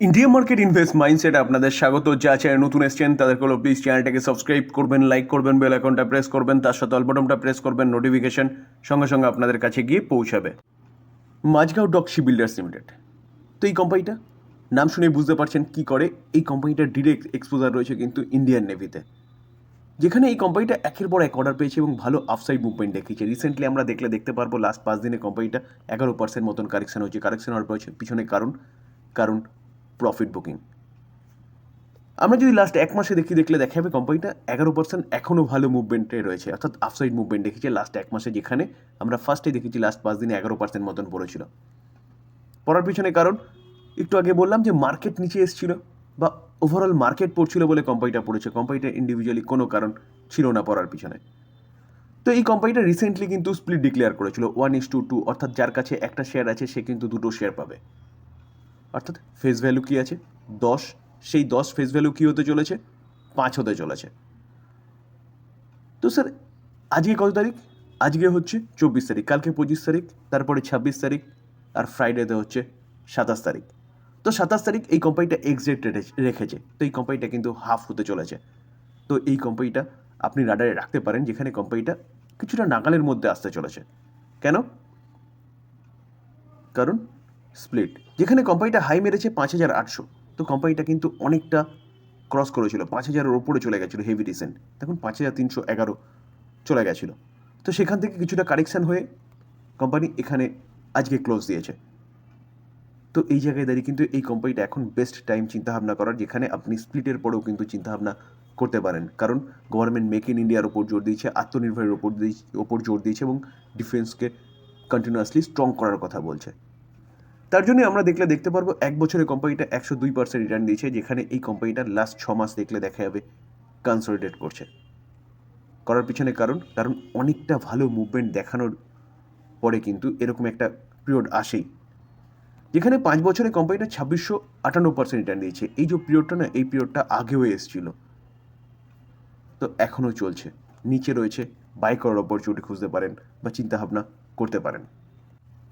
India market invest mindset আপনাদের স্বাগত। যা চ্যানেল নতুন এসছেন তাদের হলো প্লিজ চ্যানেলটাকে সাবস্ক্রাইব করবেন লাইক করবেন বেল আইকনটা প্রেস করবেন, তার সাথে অলবটমটা প্রেস করবেন নোটিফিকেশন সঙ্গে সঙ্গে আপনাদের কাছে গিয়ে পৌঁছাবে। মাঝগাঁও ডকশি বিল্ডার্স লিমিটেড তো এই কোম্পানিটা নাম শুনে বুঝতে পারছেন কি করে। এই কোম্পানিটার ডিরেক্ট এক্সপোজার রয়েছে কিন্তু ইন্ডিয়ান নেভিতে যেখানে এই কোম্পানিটা একের পর এক অর্ডার পেয়েছে এবং ভালো আফসাইড মুভমেন্ট দেখিয়েছে। রিসেন্টলি আমরা দেখলে দেখতে পারব লাস্ট পাঁচ দিনে কোম্পানিটা এগারো পার্সেন্ট মতন কারেকশন হয়েছে। কারেকশন হওয়ার পিছনে কারণ কারণ প্রফিট বুকিং আমরা যদি লাস্ট এক মাসে দেখি, দেখলে দেখা যাবে কোম্পানিটা এগারো পার্সেন্ট এখনও ভালো মুভমেন্টে রয়েছে, অর্থাৎ আফসাইড মুভমেন্ট দেখেছি লাস্ট এক মাসে যেখানে আমরা ফার্স্টে দেখেছি লাস্ট পাঁচ দিনে এগারো পার্সেন্ট মতন পড়েছিল। পড়ার পিছনে কারণ, একটু আগে বললাম যে মার্কেট নিচে এসেছিল বা ওভারঅল মার্কেট পড়ছিল বলে কোম্পানিটা পড়েছে কোম্পানিটা ইন্ডিভিজুয়ালি কোনো কারণ ছিল না পড়ার পিছনে। তো এই কোম্পানিটা রিসেন্টলি কিন্তু স্প্লিট ডিক্লেয়ার করেছিল ওয়ান ইস টু টু অর্থাৎ যার কাছে একটা শেয়ার আছে, সে কিন্তু দুটো শেয়ার পাবে। অর্থাৎ ফেস ভ্যালু কী আছে? দশ। সেই দশ ফেস ভ্যালু কী হতে চলেছে? পাঁচ হতে চলেছে। তো স্যার আজকে কত তারিখ? আজকে হচ্ছে চব্বিশ তারিখ। কালকে পঁচিশ তারিখ, তারপরে ছাব্বিশ তারিখ, আর ফ্রাইডেতে হচ্ছে সাতাশ তারিখ। তো সাতাশ তারিখ এই কোম্পানিটা এক্সিট রেখেছে। তো এই কোম্পানিটা কিন্তু হাফ হতে চলেছে। তো এই কোম্পানিটা আপনি রাডারে রাখতে পারেন, যেখানে কোম্পানিটা কিছুটা নাগালের মধ্যে আসতে চলেছে। কেন? কারণ স্প্লিট যেখানে কোম্পানিটা হাই মেরেছে পাঁচ হাজার আটশো। তো কোম্পানিটা কিন্তু অনেকটা ক্রস করেছিল, পাঁচ হাজারের ওপরে চলে গেছিল হেভি রিসেন্ট দেখুন, পাঁচ হাজার তিনশো এগারো চলে গেছিল। তো সেখান থেকে কিছুটা কারেকশান হয়ে কোম্পানি এখানে আজকে ক্লোজ দিয়েছে। তো এই জায়গায় দাঁড়িয়ে কিন্তু এই কোম্পানিটা এখন বেস্ট টাইম চিন্তাভাবনা করার, যেখানে আপনি স্প্লিটের পরেও কিন্তু চিন্তাভাবনা করতে পারেন। কারণ গভর্নমেন্ট মেক ইন ইন্ডিয়ার ওপর জোর দিয়েছে, আত্মনির্ভরের ওপর দিয়ে- ওপর জোর দিয়েছে এবং ডিফেন্সকে কন্টিনিউয়াসলি স্ট্রং করার কথা বলছে। তার জন্য আমরা দেখলে দেখতে পারব এক বছরে কোম্পানিটা একশো দুই পার্সেন্ট রিটার্ন দিয়েছে, যেখানে এই কোম্পানিটা লাস্ট ছ মাস দেখলে দেখা যাবে কনসলিডেট করছে। করার পিছনে কারণ কারণ অনেকটা ভালো মুভমেন্ট দেখানোর পরে কিন্তু এরকম একটা পিরিয়ড আসেই। যেখানে পাঁচ বছরে কোম্পানিটা ছাব্বিশশো আটান্ন পার্সেন্ট রিটার্ন দিয়েছে। এই যে পিরিয়ডটা না, এই পিরিয়ডটা আগেও এসেছিল। তো এখনও চলছে। নিচে রয়েছে বাই করার অপরচুনিটি খুঁজতে পারেন বা চিন্তাভাবনা করতে পারেন।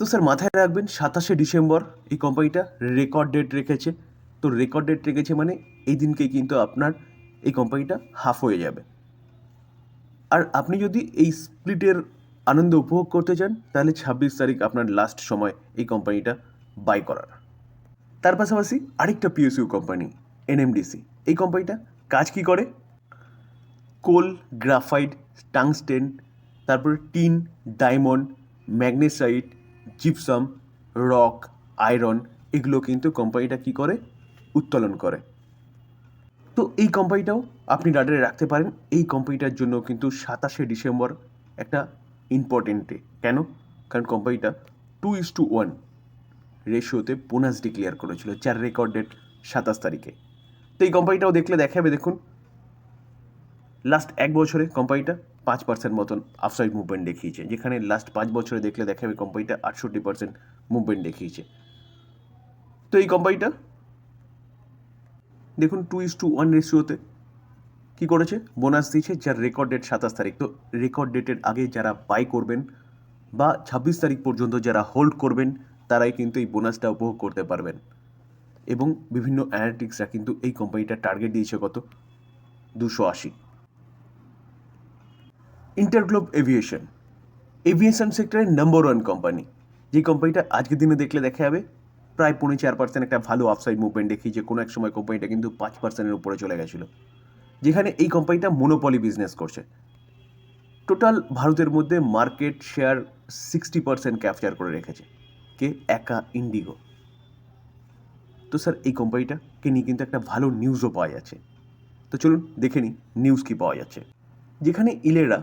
তো স্যার, মাথায় রাখবেন, সাতাশে ডিসেম্বর এই কোম্পানিটা রেকর্ড ডেট রেখেছে। তো রেকর্ড ডেট রেখেছে মানে এই দিনকে কিন্তু আপনার এই কোম্পানিটা হাফ হয়ে যাবে। আর আপনি যদি এই স্প্লিটের আনন্দ উপভোগ করতে চান, তাহলে ছাব্বিশ তারিখ আপনার লাস্ট সময় এই কোম্পানিটা বাই করার। তার পাশাপাশি আরেকটা পিএসইউ কোম্পানি এনএমডিসি এই কোম্পানিটা কাজ কি করে? কোল, গ্রাফাইট, টাংস্টেন, তারপরে tin, diamond, magnesite gypsum rock iron এগুলো কিন্তু কোম্পানিটা কি করে? উত্তোলন করে। তো এই কোম্পানিটাও আপনি রাডারে রাখতে পারেন। এই কোম্পানিটার জন্য কিন্তু সাতাশে ডিসেম্বর একটা ইম্পর্টেন্ট ডে কেন? কারণ কোম্পানিটা টু ইস টু ওয়ান রেশিওতে বোনাস ডিক্লেয়ার করেছিল যার রেকর্ড ডেট সাতাশ তারিখে। তো এই কোম্পানিটাও দেখলে দেখাবে, দেখুন। লাস্ট এক বছরে কোম্পানিটা পাঁচ পার্সেন্ট মতন আফসাইড মুভমেন্ট দেখিয়েছে। যেখানে লাস্ট পাঁচ বছরে দেখলে দেখাবে কোম্পানিটা আটষট্টি পার্সেন্ট মুভমেন্ট দেখিয়েছে। তো এই কোম্পানিটা দেখুন টু ইস টু ওয়ান রেশিওতে কী করেছে? বোনাস দিয়েছে যার রেকর্ড ডেট সাতাশ তারিখ। তো রেকর্ড ডেটের আগে যারা বাই করবেন বা ছাব্বিশ তারিখ পর্যন্ত যারা হোল্ড করবেন, তারাই কিন্তু এই বোনাসটা উপভোগ করতে পারবেন। এবং বিভিন্ন অ্যানালিটিক্সরা কিন্তু এই কোম্পানিটার টার্গেট দিয়েছে কত? দুশো আশি। ইন্টারগ্লোব এভিয়েশন এভিয়েশন সেক্টরের নাম্বার ওয়ান কোম্পানি যে কোম্পানিটা আজকের দিনে দেখলে দেখা যাবে, প্রায় পৌনে চার পার্সেন্ট একটা ভালো আপসাইড মুভমেন্ট দেখি যে কোনো এক সময় কোম্পানিটা কিন্তু পাঁচ পার্সেন্টের উপরে চলে গেছিল। যেখানে এই কোম্পানিটা মোনোপলি বিজনেস করছে। টোটাল ভারতের মধ্যে market share sixty percent capture করে রেখেছে। কে? একা ইন্ডিগো তো স্যার এই কোম্পানিটাকে নিয়ে কিন্তু একটা ভালো নিউজও পাওয়া যাচ্ছে। তো চলুন দেখে নিই নিউজ কী পাওয়া যাচ্ছে। যেখানে ইলেরা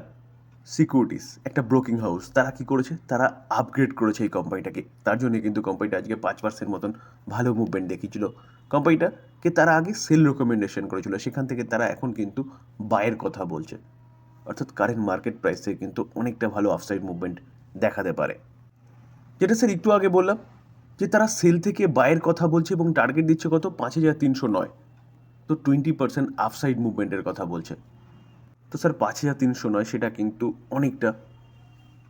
সিকিউরিটিস, একটা ব্রোকিং হাউস। তারা কি করেছে? তারা আপগ্রেড করেছে এই কোম্পানিটাকে তার জন্য কিন্তু কোম্পানিটা আজকে পাঁচ পার্সেন্ট মতন ভালো মুভমেন্ট দেখিয়েছিল। কোম্পানিটাকে তারা আগে সেল রেকমেন্ডেশন করেছিল। সেখান থেকে তারা এখন কিন্তু বায়ের কথা বলছে। অর্থাৎ কারেন্ট মার্কেট প্রাইস থেকে কিন্তু অনেকটা ভালো আফসাইড মুভমেন্ট দেখাতে পারে। যেটা স্যার একটু আগে বললাম, যে তারা সেল থেকে বায়ের কথা বলছে এবং টার্গেট দিচ্ছে কত? পাঁচ হাজার তিনশো নয়। তো টোয়েন্টি পার্সেন্ট আফসাইড মুভমেন্টের কথা বলছে। তো স্যার পাঁচ হাজার তিনশো নয় সেটা কিন্তু অনেকটা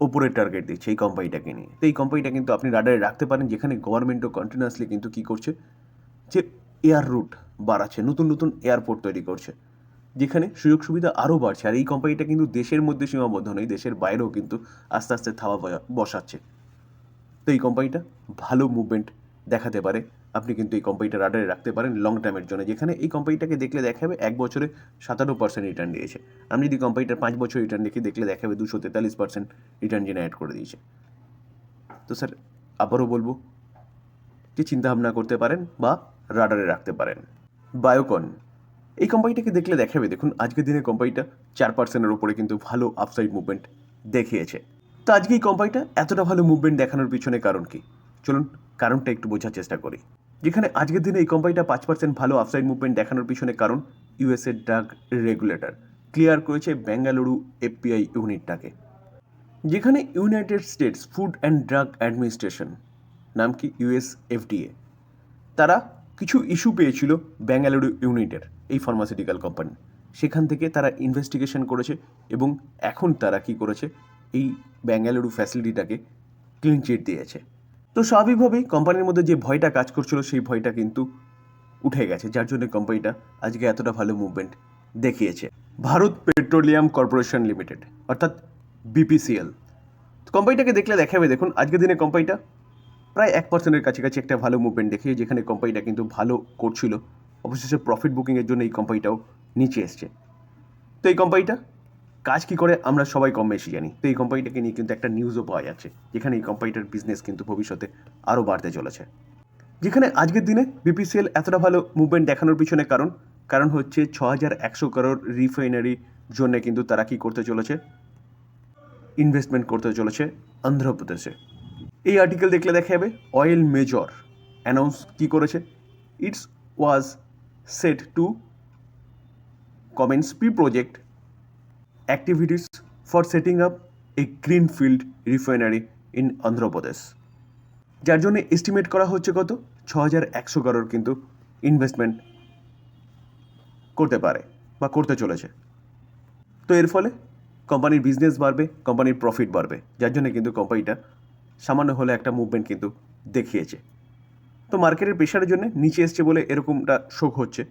ওপরে টার্গেট দিচ্ছে এই কোম্পানিটাকে নিয়ে। তো এই কোম্পানিটা কিন্তু আপনি রাডারে রাখতে পারেন, যেখানে গভর্নমেন্টও কন্টিনিউয়াসলি কিন্তু কী করছে? যে এয়ার রুট বাড়াচ্ছে, নতুন নতুন এয়ারপোর্ট তৈরি করছে, যেখানে সুযোগ সুবিধা আরও বাড়ছে। আর এই কোম্পানিটা কিন্তু দেশের মধ্যে সীমাবদ্ধ নেই দেশের বাইরেও কিন্তু আস্তে আস্তে থাবা বসাচ্ছে। তো এই কোম্পানিটা ভালো মুভমেন্ট দেখাতে পারে আপনি কিন্তু এই কোম্পানিটা রাডারে রাখতে পারেন লং টার্মের জন্য। যেখানে এই কোম্পানিটাকে দেখলে দেখাবে এক বছরে সাতান্ন পার্সেন্ট রিটার্ন দিয়েছে। আমি যদি কোম্পানিটার পাঁচ বছর রিটার্ন দেখি, দেখলে দেখাবে দুশো তেতাল্লিশ পার্সেন্ট রিটার্ন জেনারেট করে দিয়েছে। তো স্যার আবারও বলব যে চিন্তাভাবনা করতে পারেন বা রাডারে রাখতে পারেন। বায়োকন এই কোম্পানিটাকে দেখলে দেখাবে, দেখুন আজকের দিনে কোম্পানিটা চার পার্সেন্টের উপরে কিন্তু ভালো আপসাইড মুভমেন্ট দেখিয়েছে। তো আজকে এই কোম্পানিটা এতটা ভালো মুভমেন্ট দেখানোর পিছনে কারণ কি? চলুন কারণটা একটু বোঝার চেষ্টা করি। যেখানে আজকের দিনে এই কোম্পানিটা পাঁচ পার্সেন্ট ভালো আপসাইড মুভমেন্ট দেখানোর পিছনে কারণ ইউএসএ ড্রাগ রেগুলেটর ক্লিয়ার করেছে বেঙ্গালুরু এফপিআই ইউনিটটাকে যেখানে United States Food and Drug Administration নাম কি ইউএস এফডিএ তারা কিছু ইস্যু পেয়েছিল বেঙ্গালুরু ইউনিটের এই ফার্মাসিউটিক্যাল কোম্পানি সেখান থেকে তারা ইনভেস্টিগেশন করেছে এবং এখন তারা কি করেছে, এই বেঙ্গালুরু ফ্যাসিলিটিটাকে ক্লিন চিট দিয়েছে। তো স্বাভাবিকভাবেই কোম্পানির মধ্যে যে ভয়টা কাজ করছিল, সেই ভয়টা কিন্তু উঠে গেছে, যার জন্য কোম্পানিটা আজকে এতটা ভালো মুভমেন্ট দেখিয়েছে। ভারত পেট্রোলিয়াম কর্পোরেশন লিমিটেড অর্থাৎ বিপিসিএল কোম্পানিটাকে দেখলে দেখাবে, দেখুন, আজকের দিনে কোম্পানিটা প্রায় এক পার্সেন্টের কাছাকাছি একটা ভালো মুভমেন্ট দেখিয়ে, যেখানে কোম্পানিটা কিন্তু ভালো করছিল। অবশেষে প্রফিট বুকিংয়ের জন্য এই কোম্পানিটাও নিচে এসছে। তো এই কোম্পানিটা কাজ কি করে আমরা সবাই কম বেশি জানি। তো এই কোম্পানিটাকে নিয়ে কিন্তু একটা নিউজও পাওয়া যাচ্ছে, যেখানে এই কোম্পানিটার বিজনেস কিন্তু ভবিষ্যতে আরও বাড়তে চলেছে। যেখানে আজকের দিনে বিপিসিএল এতটা ভালো মুভমেন্ট দেখানোর পিছনে কারণ কারণ হচ্ছে ছ হাজার একশো করোড় রিফাইনারি জন্য কিন্তু তারা কি করতে চলেছে? ইনভেস্টমেন্ট করতে চলেছে অন্ধ্রপ্রদেশে। এই আর্টিকেল দেখলে দেখা যাবে অয়েল মেজর অ্যানাউন্স কি করেছে? It's was set two commence pre project activities for setting up a green field refinery in Andhra Pradesh যার জন্য এস্টিমেট করা হচ্ছে কত? ছ হাজার একশো করোড় কিন্তু ইনভেস্টমেন্ট করতে পারে বা করতে চলেছে। তো এর ফলে কোম্পানির বিজনেস বাড়বে কোম্পানির প্রফিট বাড়বে, যার জন্য কিন্তু কোম্পানিটা সামান্য হলে একটা মুভমেন্ট কিন্তু দেখিয়েছে। তো মার্কেটের প্রেশারের জন্য নিচে এসছে বলে এরকমটা শোক হচ্ছে।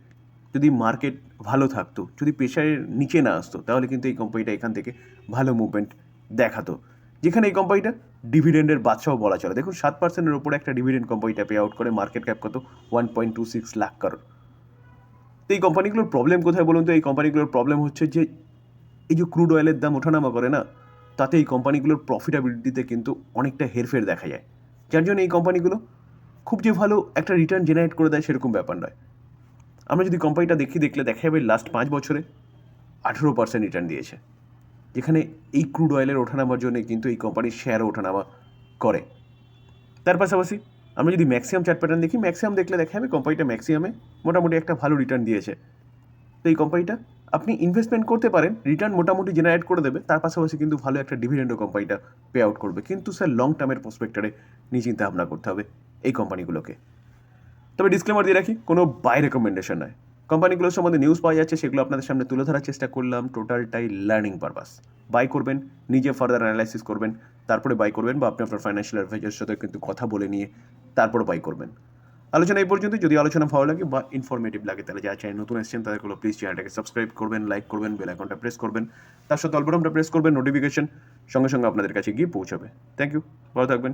যদি মার্কেট ভালো থাকতো, যদি প্রেশারের নিচে না আসতো, তাহলে কিন্তু এই কোম্পানিটা এখান থেকে ভালো মুভমেন্ট দেখাতো। যেখানে এই কোম্পানিটা ডিভিডেন্ডের বাদশাও বলা চলে। দেখুন, সাত পার্সেন্টের ওপরে একটা ডিভিডেন্ড কোম্পানিটা পে আউট করে মার্কেট ক্যাপ কত? One point two six lakh crore তো এই কোম্পানিগুলোর প্রবলেম কোথায় বলুন তো? এই কোম্পানিগুলোর প্রবলেম হচ্ছে যে, এই যে ক্রুড অয়েলের দাম ওঠানামা করে না, তাতে এই কোম্পানিগুলোর প্রফিটাবিলিটিতে কিন্তু অনেকটা হেরফের দেখা যায়। যার জন্য এই কোম্পানিগুলো খুব যে ভালো একটা রিটার্ন জেনারেট করে দেয়, সেরকম ব্যাপার নয়। আমরা যদি কোম্পানিটা দেখি, দেখলে দেখা যাবে লাস্ট পাঁচ বছরে আঠেরো পার্সেন্ট রিটার্ন দিয়েছে। যেখানে এই ক্রুড অয়েলের ওঠানামার জন্য কিন্তু এই কোম্পানির শেয়ারও ওঠানামা করে। তার পাশাপাশি আমরা যদি ম্যাক্সিমাম চার্ট প্যাটার্ন দেখি ম্যাক্সিমাম দেখলে দেখা যাবে কোম্পানিটা ম্যাক্সিমামে মোটামুটি একটা ভালো রিটার্ন দিয়েছে। তো এই কোম্পানিটা আপনি ইনভেস্টমেন্ট করতে পারেন রিটার্ন মোটামুটি জেনারেট করে দেবে, তার পাশাপাশি কিন্তু ভালো একটা ডিভিডেন্ডও কোম্পানিটা পে আউট করবে। কিন্তু স্যার লং টার্মের প্রসপেক্টারে নিয়ে চিন্তা ভাবনা করতে হবে এই কোম্পানিগুলোকে তবে ডিসক্লেমার দিয়ে রাখি, কোনো বাই রেকমেন্ডেশন নয় কোম্পানিগুলোর সম্বন্ধে নিউজ পাওয়া যাচ্ছে, সেগুলো আপনাদের সামনে তুলে ধরার চেষ্টা করলাম। টোটালটাই লার্নিং পারপাস বাই করবেন, নিজে ফার্দার অ্যানালাইসিস করবেন, তারপরে বাই করবেন বা আপনি আপনার ফাইন্যান্সিয়াল অ্যাডভাইজারের সাথে কিন্তু কথা বলে নিয়ে তারপরে বাই করবেন। আলোচনা এই পর্যন্ত, যদি আলোচনা ভালো লাগে বা ইনফরমেটিভ লাগে, তাহলে যারা চাই নতুন এসেছেন তাদেরগুলো প্লিজ চ্যানেলটাকে সাবস্ক্রাইব করবেন লাইক করবেন বেল আইকনটা প্রেস করবেন। তার সাথে অল্পটমটা প্রেস করবেন নোটিফিকেশন সঙ্গে সঙ্গে আপনাদের কাছে গিয়ে পৌঁছাবে। থ্যাংক ইউ ভালো থাকবেন।